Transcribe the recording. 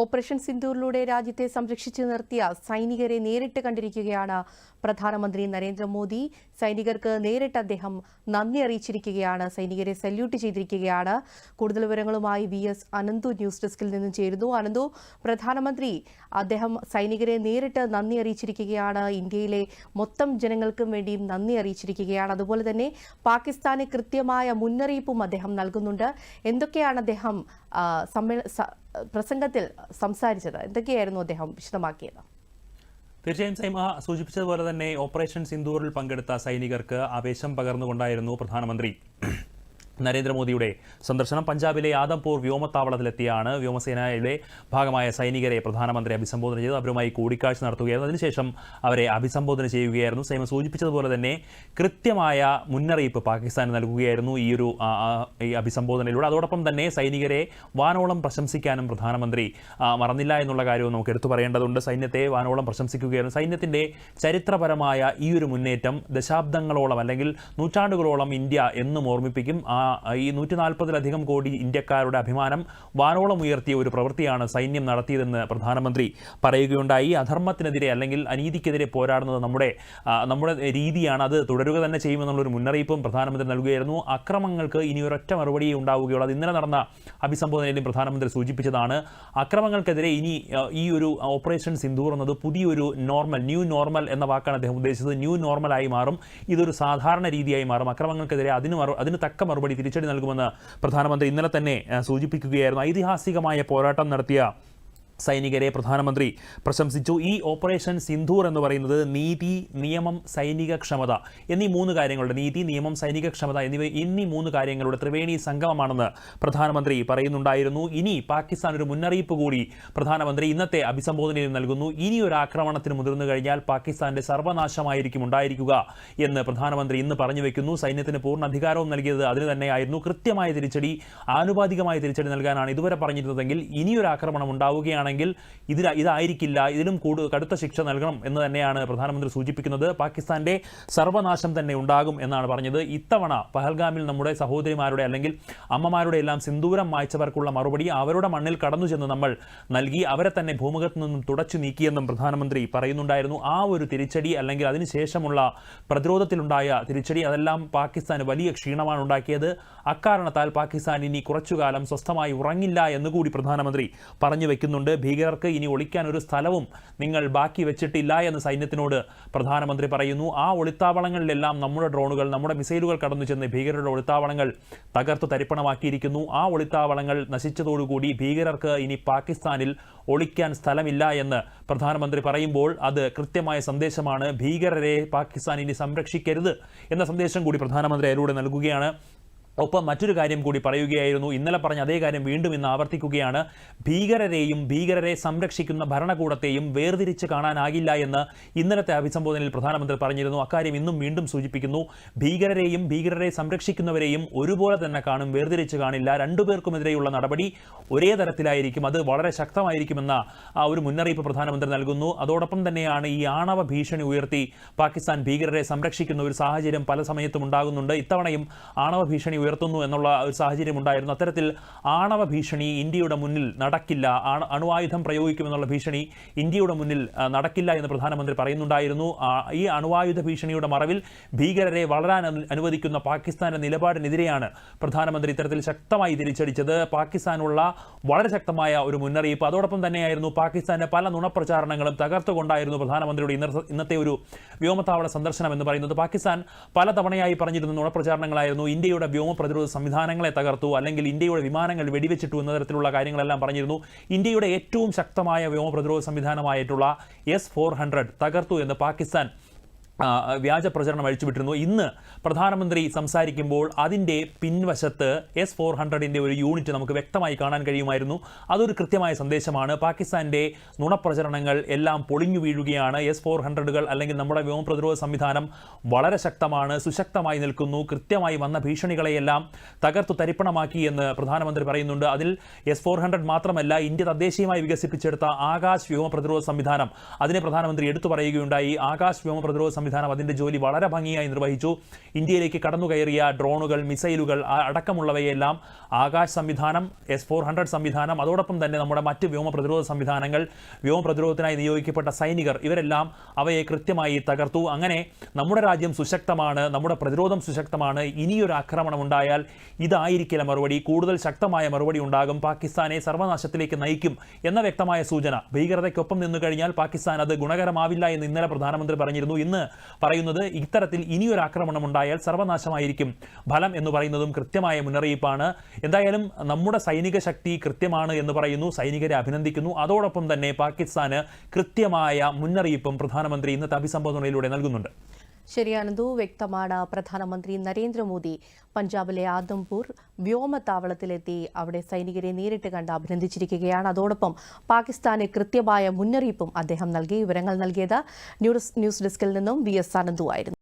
Operation സിന്ദൂറിലൂടെ രാജ്യത്തെ സംരക്ഷിച്ചു നിർത്തിയ സൈനികരെ നേരിട്ട് കണ്ടിരിക്കുകയാണ് പ്രധാനമന്ത്രി നരേന്ദ്രമോദി. സൈനികർക്ക് നേരിട്ട് അദ്ദേഹം നന്ദി അറിയിച്ചിരിക്കുകയാണ്. സൈനികരെ സല്യൂട്ട് ചെയ്തിരിക്കുകയാണ്. കൂടുതൽ വിവരങ്ങളുമായി വി എസ് അനന്തു ന്യൂസ് ഡെസ്കിൽ നിന്നും ചേരുന്നു. അനന്തു പ്രധാനമന്ത്രി അദ്ദേഹം സൈനികരെ നേരിട്ട് നന്ദി അറിയിച്ചിരിക്കുകയാണ്. ഇന്ത്യയിലെ മൊത്തം ജനങ്ങൾക്കും വേണ്ടിയും നന്ദി അറിയിച്ചിരിക്കുകയാണ്. അതുപോലെ തന്നെ പാകിസ്ഥാന് കൃത്യമായ മുന്നറിയിപ്പും അദ്ദേഹം നൽകുന്നുണ്ട്. എന്തൊക്കെയാണ് അദ്ദേഹം സമ്മേള പ്രസംഗത്തിൽ സംസാരിച്ചത്. എന്തൊക്കെയായിരുന്നു അദ്ദേഹം വിശദമാക്കിയത്? തീർച്ചയായും സൈമ സൂചിപ്പിച്ചതുപോലെ തന്നെ ഓപ്പറേഷൻ സിന്ദൂറിൽ പങ്കെടുത്ത സൈനികർക്ക് ആവേശം പകർന്നുകൊണ്ടായിരുന്നു പ്രധാനമന്ത്രി. നരേന്ദ്രമോദിയുടെ സന്ദർശനം. പഞ്ചാബിലെ ആദംപൂർ വ്യോമത്താവളത്തിലെത്തിയാണ് വ്യോമസേനയുടെ ഭാഗമായ സൈനികരെ പ്രധാനമന്ത്രി അഭിസംബോധന ചെയ്ത് അവരുമായി കൂടിക്കാഴ്ച നടത്തുകയായിരുന്നു. അതിനുശേഷം അവരെ അഭിസംബോധന ചെയ്യുകയായിരുന്നു. സൈമ സൂചിപ്പിച്ചതുപോലെ തന്നെ കൃത്യമായ മുന്നറിയിപ്പ് പാകിസ്ഥാന് നൽകുകയായിരുന്നു ഈ ഒരു ഈ അഭിസംബോധനയിലൂടെ. അതോടൊപ്പം തന്നെ സൈനികരെ വാനോളം പ്രശംസിക്കാനും പ്രധാനമന്ത്രി മറന്നില്ല എന്നുള്ള കാര്യവും നമുക്ക് എടുത്തു പറയേണ്ടതുണ്ട്. സൈന്യത്തെ വാനോളം പ്രശംസിക്കുകയായിരുന്നു. സൈന്യത്തിന്റെ ചരിത്രപരമായ ഈ ഒരു മുന്നേറ്റം ദശാബ്ദങ്ങളോളം അല്ലെങ്കിൽ നൂറ്റാണ്ടുകളോളം ഇന്ത്യ എന്നും ഓർമ്മിപ്പിക്കും. ആ ഈ നൂറ്റി നാൽപ്പതിലധികം കോടി ഇന്ത്യക്കാരുടെ അഭിമാനം വാനോളം ഉയർത്തിയ ഒരു പ്രവൃത്തിയാണ് സൈന്യം നടത്തിയതെന്ന് പ്രധാനമന്ത്രി പറയുകയുണ്ടായി. അധർമ്മത്തിനെതിരെ അല്ലെങ്കിൽ അനീതിക്കെതിരെ പോരാടുന്നത് നമ്മുടെ നമ്മുടെ രീതിയാണ്. അത് തുടരുക തന്നെ ചെയ്യുമെന്നുള്ളൊരു മുന്നറിയിപ്പും പ്രധാനമന്ത്രി നൽകുകയായിരുന്നു. അക്രമങ്ങൾക്ക് ഇനി ഒരൊറ്റ മറുപടിയേ ഉണ്ടാവുകയുള്ളൂ. അത് ഇന്നലെ നടന്ന അഭിസംബോധനയിലും പ്രധാനമന്ത്രി സൂചിപ്പിച്ചതാണ്. അക്രമങ്ങൾക്കെതിരെ ഇനി ഈ ഒരു ഓപ്പറേഷൻ സിന്ദൂർ എന്നത് പുതിയൊരു നോർമൽ ന്യൂ നോർമൽ എന്ന വാക്കാണ് അദ്ദേഹം ഉദ്ദേശിച്ചത്. ന്യൂ നോർമലായി മാറും. ഇതൊരു സാധാരണ രീതിയായി മാറും. അക്രമങ്ങൾക്കെതിരെ അതിന് അതിന് തക്ക മറുപടി തിരിച്ചടി നൽകുമെന്ന് പ്രധാനമന്ത്രി ഇന്നലെ തന്നെ സൂചിപ്പിക്കുകയായിരുന്നു. ഐതിഹാസികമായ പോരാട്ടം നടത്തിയ സൈനികരെ പ്രധാനമന്ത്രി പ്രശംസിച്ചു. ഈ ഓപ്പറേഷൻ സിന്ധൂർ എന്ന് പറയുന്നത് നീതി നിയമം സൈനിക ക്ഷമത എന്നീ മൂന്ന് കാര്യങ്ങളുടെ നീതി നിയമം സൈനിക ക്ഷമത എന്നിവ എന്നീ മൂന്ന് കാര്യങ്ങളുടെ ത്രിവേണി സംഗമമാണെന്ന് പ്രധാനമന്ത്രി പറയുന്നുണ്ടായിരുന്നു. ഇനി പാകിസ്ഥാൻ ഒരു മുന്നറിയിപ്പ് കൂടി പ്രധാനമന്ത്രി ഇന്നത്തെ അഭിസംബോധനയിൽ നൽകുന്നു. ഇനി ഒരു ആക്രമണത്തിന് മുതിർന്നു കഴിഞ്ഞാൽ പാകിസ്ഥാന്റെ സർവനാശമായിരിക്കും ഉണ്ടായിരിക്കുക എന്ന് പ്രധാനമന്ത്രി ഇന്ന് പറഞ്ഞു വെക്കുന്നു. സൈന്യത്തിന് പൂർണ അധികാരവും നൽകിയത് അതിന് തന്നെയായിരുന്നു. കൃത്യമായ തിരിച്ചടി ആനുപാതികമായ തിരിച്ചടി നൽകാനാണ് ഇതുവരെ പറഞ്ഞിരുന്നതെങ്കിൽ ഇനിയൊരു ആക്രമണം ഉണ്ടാവുകയാണെങ്കിൽ ഇതിൽ ഇതായിരിക്കില്ല. ഇതിലും കൂടുതൽ കടുത്ത ശിക്ഷ നൽകണം എന്ന് തന്നെയാണ് പ്രധാനമന്ത്രി സൂചിപ്പിക്കുന്നത്. പാകിസ്ഥാന്റെ സർവനാശം തന്നെ ഉണ്ടാകും എന്നാണ് പറഞ്ഞത്. ഇത്തവണ പഹൽഗാമിൽ നമ്മുടെ സഹോദരിമാരുടെ അല്ലെങ്കിൽ അമ്മമാരുടെ എല്ലാം സിന്ദൂരം മായ്ച്ചവർക്കുള്ള മറുപടി അവരുടെ മണ്ണിൽ കടന്നു ചെന്ന് നമ്മൾ നൽകി. അവരെ തന്നെ ഭൂമുഖത്ത് നിന്നും തുടച്ചു നീക്കിയെന്നും പ്രധാനമന്ത്രി പറയുന്നുണ്ടായിരുന്നു. ആ ഒരു തിരിച്ചടി അല്ലെങ്കിൽ അതിനുശേഷമുള്ള പ്രതിരോധത്തിലുണ്ടായ തിരിച്ചടി അതെല്ലാം പാകിസ്ഥാന് വലിയ ക്ഷീണമാണ് ഉണ്ടാക്കിയത്. അക്കാരണത്താൽ പാകിസ്ഥാൻ ഇനി കുറച്ചുകാലം സ്വസ്ഥമായി ഉറങ്ങില്ല എന്നുകൂടി പ്രധാനമന്ത്രി പറഞ്ഞു വെക്കുന്നുണ്ട്. ഭീകരർക്ക് ഇനി ഒളിക്കാൻ ഒരു സ്ഥലവും നിങ്ങൾ ബാക്കി വെച്ചിട്ടില്ല എന്ന് സൈന്യത്തിനോട് പ്രധാനമന്ത്രി പറയുന്നു. ആ ഒളിത്താവളങ്ങളിലെല്ലാം നമ്മുടെ ഡ്രോണുകൾ നമ്മുടെ മിസൈലുകൾ കടന്നു ചെന്ന് ഭീകരരുടെ ഒളിത്താവളങ്ങൾ തകർത്ത് തരിപ്പണമാക്കിയിരിക്കുന്നു. ആ ഒളിത്താവളങ്ങൾ നശിച്ചതോടുകൂടി ഭീകരർക്ക് ഇനി പാകിസ്ഥാനിൽ ഒളിക്കാൻ സ്ഥലമില്ല എന്ന് പ്രധാനമന്ത്രി പറയുമ്പോൾ അത് കൃത്യമായ സന്ദേശമാണ്. ഭീകരരെ പാകിസ്ഥാൻ ഇനി സംരക്ഷിക്കരുത് എന്ന സന്ദേശം കൂടി പ്രധാനമന്ത്രി അതിലൂടെ നൽകുകയാണ്. ഒപ്പം മറ്റൊരു കാര്യം കൂടി പറയുകയായിരുന്നു. ഇന്നലെ പറഞ്ഞ അതേ കാര്യം വീണ്ടും ഇന്ന് ആവർത്തിക്കുകയാണ്. ഭീകരരെയും ഭീകരരെ സംരക്ഷിക്കുന്ന ഭരണകൂടത്തെയും വേർതിരിച്ച് കാണാനാകില്ല എന്ന് ഇന്നലത്തെ അഭിസംബോധനയിൽ പ്രധാനമന്ത്രി പറഞ്ഞിരുന്നു. അക്കാര്യം ഇന്നും വീണ്ടും സൂചിപ്പിക്കുന്നു. ഭീകരരെയും ഭീകരരെ സംരക്ഷിക്കുന്നവരെയും ഒരുപോലെ തന്നെ കാണും. വേർതിരിച്ച് കാണില്ല. രണ്ടുപേർക്കുമെതിരെയുള്ള നടപടി ഒരേ തരത്തിലായിരിക്കും. അത് വളരെ ശക്തമായിരിക്കുമെന്ന ആ ഒരു മുന്നറിയിപ്പ് പ്രധാനമന്ത്രി നൽകുന്നു. അതോടൊപ്പം തന്നെയാണ് ഈ ആണവ ഭീഷണി ഉയർത്തി പാകിസ്ഥാൻ ഭീകരരെ സംരക്ഷിക്കുന്ന ഒരു സാഹചര്യം പല സമയത്തും ഉണ്ടാകുന്നുണ്ട്. ഇത്തവണയും ആണവ ഭീഷണി ഉയർത്തുന്നു എന്നുള്ള ഒരു സാഹചര്യം ഉണ്ടായിരുന്നു അത്തരത്തിൽ ആണവ ഭീഷണി ഇന്ത്യയുടെ മുന്നിൽ നടക്കില്ല. അണുവായുധം പ്രയോഗിക്കുമെന്നുള്ള ഭീഷണി ഇന്ത്യയുടെ മുന്നിൽ നടക്കില്ല എന്ന് പ്രധാനമന്ത്രി പറയുന്നുണ്ടായിരുന്നു. ഈ അണുവായുധ ഭീഷണിയുടെ മറവിൽ ഭീകരരെ വളരാൻ അനുവദിക്കുന്ന പാകിസ്ഥാന്റെ നിലപാടിനെതിരെയാണ് പ്രധാനമന്ത്രി ഇത്തരത്തിൽ ശക്തമായി തിരിച്ചടിച്ചത്. പാകിസ്ഥാനുള്ള വളരെ ശക്തമായ ഒരു മുന്നറിയിപ്പ്. അതോടൊപ്പം തന്നെയായിരുന്നു പാകിസ്ഥാന്റെ പല നുണപ്രചാരണങ്ങളും തകർത്തുകൊണ്ടായിരുന്നു പ്രധാനമന്ത്രിയുടെ ഇന്നത്തെ ഒരു വ്യോമത്താവള സന്ദർശനം എന്ന് പറയുന്നത്. പാകിസ്ഥാൻ പല തവണയായി പറഞ്ഞിരുന്ന നുണപ്രചാരണങ്ങളായിരുന്നു ഇന്ത്യയുടെ വ്യോമ പ്രതിരോധ സംവിധാനങ്ങളെ തകർത്തു അല്ലെങ്കിൽ ഇന്ത്യയുടെ വിമാനങ്ങൾ വെടിവെച്ചിട്ടു എന്ന തരത്തിലുള്ള കാര്യങ്ങളെല്ലാം പറഞ്ഞിരുന്നു. ഇന്ത്യയുടെ ഏറ്റവും ശക്തമായ വ്യോമ പ്രതിരോധ സംവിധാനമായിട്ടുള്ള എസ് ഫോർ ഹൺഡ്രഡ് തകർത്തു എന്ന് പാകിസ്ഥാൻ വ്യാജ പ്രചരണം അഴിച്ചുവിട്ടിരുന്നു. ഇന്ന് പ്രധാനമന്ത്രി സംസാരിക്കുമ്പോൾ അതിന്റെ പിൻവശത്ത് എസ് ഫോർ ഹൺഡ്രഡിന്റെ ഒരു യൂണിറ്റ് നമുക്ക് വ്യക്തമായി കാണാൻ കഴിയുമായിരുന്നു. അതൊരു കൃത്യമായ സന്ദേശമാണ്. പാകിസ്ഥാന്റെ നുണപ്രചരണങ്ങൾ എല്ലാം പൊളിഞ്ഞു വീഴുകയാണ്. എസ് ഫോർ ഹൺഡ്രഡുകൾ അല്ലെങ്കിൽ നമ്മുടെ വ്യോമ പ്രതിരോധ സംവിധാനം വളരെ ശക്തമാണ് സുശക്തമായി നിൽക്കുന്നു. കൃത്യമായി വന്ന ഭീഷണികളെയെല്ലാം തകർത്തു തരിപ്പണമാക്കി എന്ന് പ്രധാനമന്ത്രി പറയുന്നുണ്ട്. അതിൽ എസ് ഫോർ ഹൺഡ്രഡ് മാത്രമല്ല ഇന്ത്യ തദ്ദേശീയമായി വികസിപ്പിച്ചെടുത്ത ആകാശ് വ്യോമ പ്രതിരോധ സംവിധാനം. അതിനെ പ്രധാനമന്ത്രി എടുത്തു പറയുകയുണ്ടായി. ആകാശ് വ്യോമ പ്രതിരോധ സംവിധാനം അതിന്റെ ജോലി വളരെ ഭംഗിയായി നിർവഹിച്ചു. ഇന്ത്യയിലേക്ക് കടന്നുകയറിയ ഡ്രോണുകൾ മിസൈലുകൾ അടക്കമുള്ളവയെല്ലാം ആകാശ് സംവിധാനം എസ് ഫോർ ഹൺഡ്രഡ് സംവിധാനം അതോടൊപ്പം തന്നെ നമ്മുടെ മറ്റ് വ്യോമ പ്രതിരോധ സംവിധാനങ്ങൾ വ്യോമ പ്രതിരോധത്തിനായി നിയോഗിക്കപ്പെട്ട സൈനികർ ഇവരെല്ലാം അവയെ കൃത്യമായി തകർത്തു. അങ്ങനെ നമ്മുടെ രാജ്യം സുശക്തമാണ് നമ്മുടെ പ്രതിരോധം സുശക്തമാണ്. ഇനിയൊരു ആക്രമണം ഉണ്ടായാൽ ഇതായിരിക്കില്ല മറുപടി. കൂടുതൽ ശക്തമായ മറുപടി ഉണ്ടാകും. പാകിസ്ഥാനെ സർവനാശത്തിലേക്ക് നയിക്കും എന്ന വ്യക്തമായ സൂചന. ഭീകരതയ്ക്കൊപ്പം നിന്നു കഴിഞ്ഞാൽ പാകിസ്ഥാൻ അത് ഗുണകരമാവില്ല എന്ന് ഇന്നലെ പ്രധാനമന്ത്രി പറഞ്ഞിരുന്നു. ഇന്ന് പറയുന്നത് ഇത്തരത്തിൽ ഇനിയൊരു ആക്രമണം ഉണ്ടായാൽ സർവനാശമായിരിക്കും ഫലം എന്ന് പറയുന്നതും കൃത്യമായ മുന്നറിയിപ്പാണ്. എന്തായാലും നമ്മുടെ സൈനിക ശക്തി കൃത്യമാണ് എന്ന് പറയുന്നു സൈനികരെ അഭിനന്ദിക്കുന്നു. അതോടൊപ്പം തന്നെ പാകിസ്ഥാന് കൃത്യമായ മുന്നറിയിപ്പും പ്രധാനമന്ത്രി ഇന്നത്തെ അഭിസംബോധനയിലൂടെ നൽകുന്നുണ്ട്. ശരിയാനന്ദു വ്യക്തമാണ് പ്രധാനമന്ത്രി നരേന്ദ്രമോദി. പഞ്ചാബിലെ ആദംപൂർ വ്യോമത്താവളത്തിലെത്തി അവിടെ സൈനികരെ നേരിട്ട് കണ്ട് അഭിനന്ദിച്ചിരിക്കുകയാണ്. അതോടൊപ്പം പാകിസ്ഥാന് കൃത്യമായ മുന്നറിയിപ്പും അദ്ദേഹം നൽകി. വിവരങ്ങൾ നൽകിയത് ന്യൂസ് ന്യൂസ് ഡെസ്കിൽ നിന്നും വി എസ് ആനന്ദു ആയിരുന്നു